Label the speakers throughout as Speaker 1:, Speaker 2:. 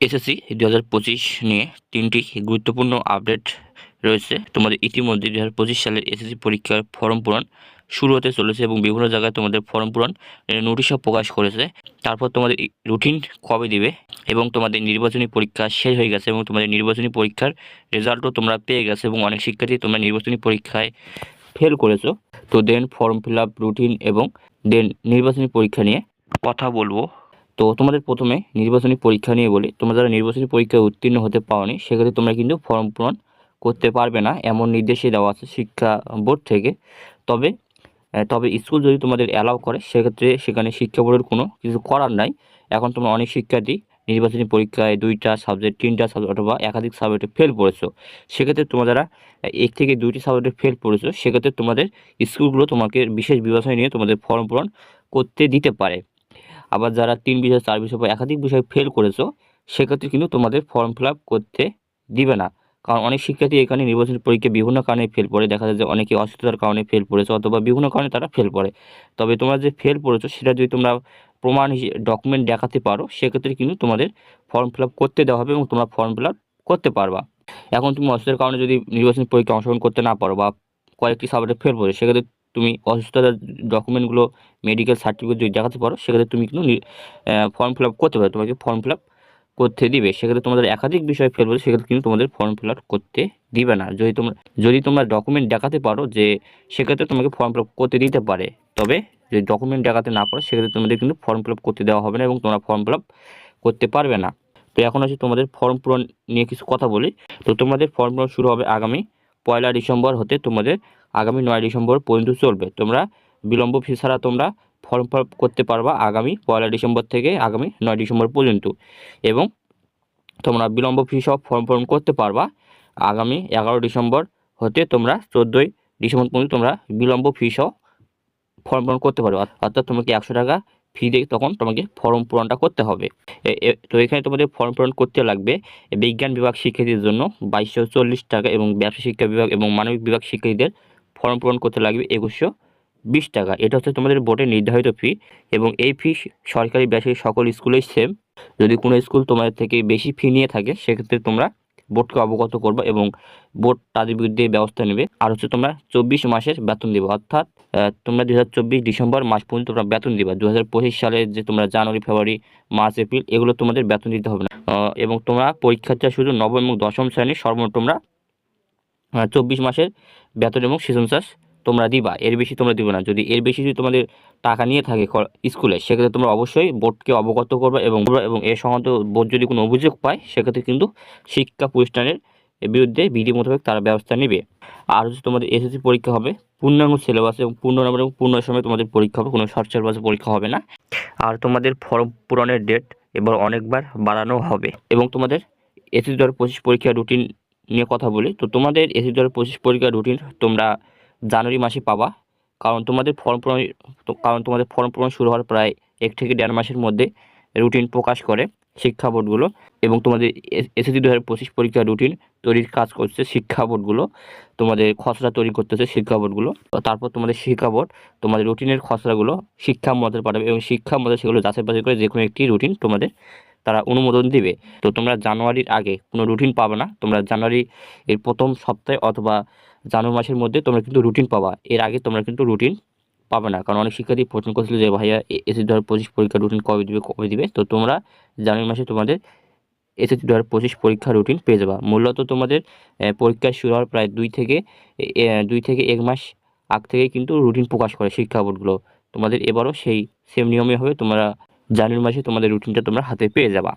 Speaker 1: SSC দু হাজার পঁচিশ নিয়ে তিনটি গুরুত্বপূর্ণ আপডেট রয়েছে। তোমাদের ইতিমধ্যে দু হাজার পঁচিশ সালের এসএসসি পরীক্ষার ফর্ম পূরণ শুরু হতে চলেছে এবং বিভিন্ন জায়গায় তোমাদের ফর্ম পূরণ নোটিশও প্রকাশ করেছে। তারপর তোমাদের রুটিন কবে দিবে এবং তোমাদের নির্বাচনী পরীক্ষা শেষ হয়ে গেছে এবং তোমাদের নির্বাচনী পরীক্ষার রেজাল্টও তোমরা পেয়ে গেছে এবং অনেক শিক্ষার্থী তোমরা নির্বাচনী পরীক্ষায় ফেল করেছ। তো then form fill up routine এবং দেন নির্বাচনী পরীক্ষা নিয়ে কথা বলব। তো তোমাদের প্রথমে নির্বাচনী পরীক্ষা নিয়ে বলি। তোমরা যারা নির্বাচনী পরীক্ষায় উত্তীর্ণ হতে পারোনি, সেক্ষেত্রে তোমরা কিন্তু ফর্ম পূরণ করতে পারবে না, এমন নির্দেশে দেওয়া আছে শিক্ষা বোর্ড থেকে। তবে তবে স্কুল যদি তোমাদের অ্যালাউ করে, সেক্ষেত্রে সেখানে শিক্ষা বোর্ডের কোনো কিছু করার নাই। এখন তোমরা অনেক শিক্ষার্থী নির্বাচনী পরীক্ষায় দুইটা সাবজেক্ট তিনটা সাবজেক্ট অথবা একাধিক সাবজেক্টে ফেল পড়েছো। সেক্ষেত্রে তোমরা যারা এক থেকে দুইটি সাবজেক্টে ফেল করেছ সেক্ষেত্রে তোমাদের স্কুলগুলো তোমাকে বিশেষ বিবেচনায় নিয়ে তোমাদের ফর্ম পূরণ করতে দিতে পারে। আবার যারা তিন বিষয়, চার বিষয় বা একাধিক বিষয় ফেল করেছ, সেক্ষেত্রে কিন্তু তোমাদের ফর্ম ফিল করতে দিবে না। কারণ অনেক শিক্ষার্থী এখানে নির্বাচনী পরীক্ষা বিভিন্ন কারণে ফেল পড়ে। দেখা যায় যে অনেকে অসুস্থতার কারণে ফেল পড়েছে অথবা বিভিন্ন কারণে তারা ফেল পড়ে। তবে তোমরা যে ফেল পড়েছো, সেটা যদি তোমরা প্রমাণ ডকুমেন্ট দেখাতে পারো, সেক্ষেত্রে কিন্তু তোমাদের ফর্ম ফিল করতে দেওয়া হবে এবং তোমরা ফর্ম ফিল করতে পারবা। এখন তুমি অসুস্থতার কারণে যদি নির্বাচনী পরীক্ষা অংশগ্রহণ করতে না পারো বা কয়েকটি সাবজেক্টে ফেল পড়ে, সেক্ষেত্রে তুমি অসুস্থতার ডকুমেন্টগুলো মেডিকেল সার্টিফিকেট যদি দেখাতে পারো, সেক্ষেত্রে তুমি কিন্তু ফর্ম ফিল করতে পারো। তোমাকে ফর্ম ফিল করতে দিবে। সেক্ষেত্রে তোমাদের একাধিক বিষয় ফেল বলে সেক্ষেত্রে কিন্তু তোমাদের ফর্ম ফিল করতে দিবে না। যদি তোমরা যদি তোমরা ডকুমেন্ট দেখাতে পারো যে সেক্ষেত্রে তোমাকে ফর্ম ফিল করতে দিতে পারে, তবে যদি ডকুমেন্ট দেখাতে না পারো, সেক্ষেত্রে তোমাদের কিন্তু ফর্ম ফিল করতে দেওয়া হবে না এবং তোমরা ফর্ম ফিল করতে পারবে না। তো এখন হচ্ছে তোমাদের ফর্ম পূরণ নিয়ে কিছু কথা বলি। তো তোমাদের ফর্ম পূরণ শুরু হবে আগামী পয়লা ডিসেম্বর হতে তোমাদের আগামী নয় ডিসেম্বর পর্যন্ত চলবে। তোমরা বিলম্ব ফি ছাড়া তোমরা ফর্ম ফিল করতে পারবা আগামী পয়লা ডিসেম্বর থেকে আগামী নয় ডিসেম্বর পর্যন্ত। এবং তোমরা বিলম্ব ফি সহ ফর্ম পূরণ করতে পারবা আগামী এগারো ডিসেম্বর হতে তোমরা চোদ্দোই ডিসেম্বর পর্যন্ত তোমরা বিলম্ব ফি সহ ফর্ম পূরণ করতে পারবে। অর্থাৎ তোমাকে একশো টাকা ফি দিয়ে তখন তোমাকে ফর্ম পূরণটা করতে হবে। তো এখানে তোমাদের ফর্ম পূরণ করতে লাগবে বিজ্ঞান বিভাগ শিক্ষার্থীদের জন্য বাইশশো চল্লিশ টাকা এবং ব্যবসা শিক্ষা বিভাগ এবং মানবিক বিভাগ শিক্ষার্থীদের ফর্ম পূরণ করতে লাগবে একুশশো বিশ টাকা। এটা হচ্ছে তোমাদের বোর্ডের নির্ধারিত ফি এবং এই ফি সরকারি বেসরকারি সকল স্কুলেই সেম যদি কোনো স্কুল তোমাদের থেকে বেশি ফি নিয়ে থাকে, সেক্ষেত্রে তোমরা বোর্ডকে অবগত করবে এবং বোর্ড তাদের বিরুদ্ধে ব্যবস্থা নেবে। আর হচ্ছে তোমরা চব্বিশ মাসের বেতন দেবে, অর্থাৎ তোমরা দু হাজার চব্বিশ ডিসেম্বর মাস পর্যন্ত তোমরা বেতন দিবা। দু সালের যে তোমরা জানুয়ারি, ফেব্রুয়ারি, মার্চ, এপ্রিল, এগুলো তোমাদের বেতন দিতে হবে না। এবং তোমরা পরীক্ষাটা শুধু নবম এবং দশম শ্রেণির সর্বমোট তোমরা চব্বিশ মাসের বেতন এবং সেশন চার্জ তোমরা দিবা। এর বেশি তোমরা দিবে না। যদি এর বেশি যদি তোমাদের টাকা নিয়ে থাকে স্কুলে, সেক্ষেত্রে তোমরা অবশ্যই বোর্ডকে অবগত করবে এবং এবং এর সংক্রান্ত বোর্ড যদি কোনো অভিযোগ পায়, সেক্ষেত্রে কিন্তু শিক্ষা প্রতিষ্ঠানের বিরুদ্ধে বিধি মোতাবেক তারা ব্যবস্থা নেবে। আর হচ্ছে তোমাদের এসএসসি পরীক্ষা হবে। পূর্ণাঙ্গ সিলেবাস এবং পূর্ণ নম্বর এবং পূর্ণ সময় তোমাদের পরীক্ষা হবে। কোনো শর্ট সিলেবাসে পরীক্ষা হবে না। আর তোমাদের ফর্ম পূরণের ডেট এবার অনেকবার বাড়ানো হবে। এবং তোমাদের এসএসসি দু হাজার পঁচিশ পরীক্ষার রুটিন নিয়ে কথা বলি। তো তোমাদের এসএসসি দু পঁচিশ পরীক্ষার রুটিন তোমরা জানুয়ারি মাসে পাবা। কারণ তোমাদের ফর্ম পূরণ কারণ তোমাদের ফর্ম পূরণ শুরু হওয়ার প্রায় এক থেকে দেড় মাসের মধ্যে রুটিন প্রকাশ করে শিক্ষা বোর্ডগুলো এবং তোমাদের এসএসসি দু হাজার পঁচিশ পরীক্ষার রুটিন তৈরির কাজ করছে শিক্ষা বোর্ডগুলো তোমাদের খসড়া তৈরি করতেছে শিক্ষা বোর্ডগুলো তারপর তোমাদের শিক্ষা বোর্ড তোমাদের রুটিনের খসড়াগুলো শিক্ষা মন্ত্রণালয় পাঠাবে। এবং শিক্ষা মন্ত্রণালয় সেগুলো যাচাই বাছাই করে যে কোনো একটি রুটিন তোমাদের তারা অনুমোদন দিবে। তো তোমরা জানুয়ারির আগে কোনো রুটিন পাবে না। তোমরা জানুয়ারি এর প্রথম সপ্তাহে অথবা জানুয়ারি মাসের মধ্যে তোমরা কিন্তু রুটিন পাবা। এর আগে তোমরা কিন্তু রুটিন পাবে না। কারণ অনেক শিক্ষার্থী প্রশ্ন করছিল যে, ভাইয়া এসএসসি দু হাজার পঁচিশ পরীক্ষার রুটিন কবে দিবে কবে দিবে? তো তোমরা জানুয়ারি মাসে তোমাদের এসএসসি দু হাজার পঁচিশ পরীক্ষার রুটিন পেয়ে যাবা। মূলত তোমাদের পরীক্ষা শুরু হওয়ার প্রায় দুই থেকে দুই থেকে এক মাস আগ থেকে কিন্তু রুটিন প্রকাশ করে শিক্ষা বোর্ডগুলো। তোমাদের এবারও সেই সেম নিয়মে হবে। তোমরা জানুয়ারি মাসে তোমাদের রুটিনটা তোমরা হাতে পেয়ে যাবা।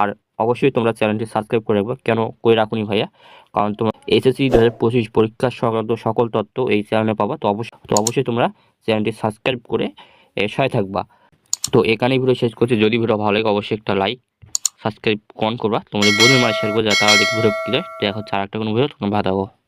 Speaker 1: আর অবশ্যই তোমরা চ্যানেলটি সাবস্ক্রাইব করে রাখবে। কেন করে রাখুনি ভাইয়া? কারণ তোমার এসএসসি দু হাজার পঁচিশ পরীক্ষার সংক্রান্ত সকল তথ্য এই চ্যানেলে পাবা। তো অবশ্যই তো অবশ্যই তোমরা চ্যানেলটি সাবস্ক্রাইব করে এ, সহায় থাকবা। তো এখানেই ভিডিও শেষ করছি। যদি ভিডিও ভালো লাগে অবশ্যই একটা লাইক সাবস্ক্রাইব কন করবা। তোমাদের বন্ধুর মাঝে শেয়ার করে যাতে তারা দেখে ভিডিও দেখা হচ্ছে আর একটা কোনো ভিডিও তোমরা ভালো